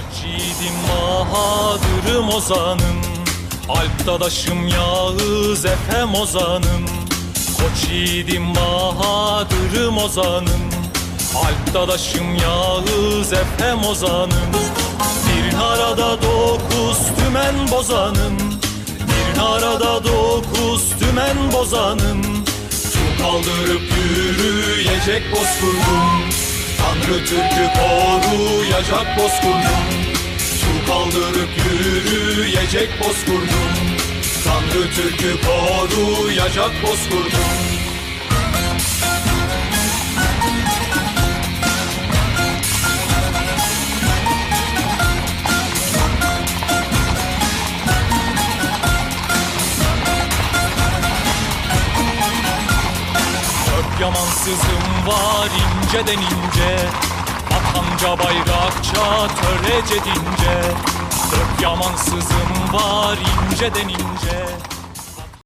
Koç yiğidim Bahadır'ım ozanım. Alp dadaşım Yağız Efem ozanım. Koç yiğidim Bahadır'ım ozanım. Alp dadaşım Yağız Efem ozanım. Bir arada dokuz tümen bozanım. Bir arada dokuz tümen bozanım. Su kaldırıp yürüyecek bozkurdum. Tanrı Türk'ü koruyacak bozkurdum Su kaldırıp yürüyecek bozkurdum Tanrı Türk'ü koruyacak bozkurdum yamansızım var inceden ince Atanca bayrakça törece dince. Dört yamansızım var ince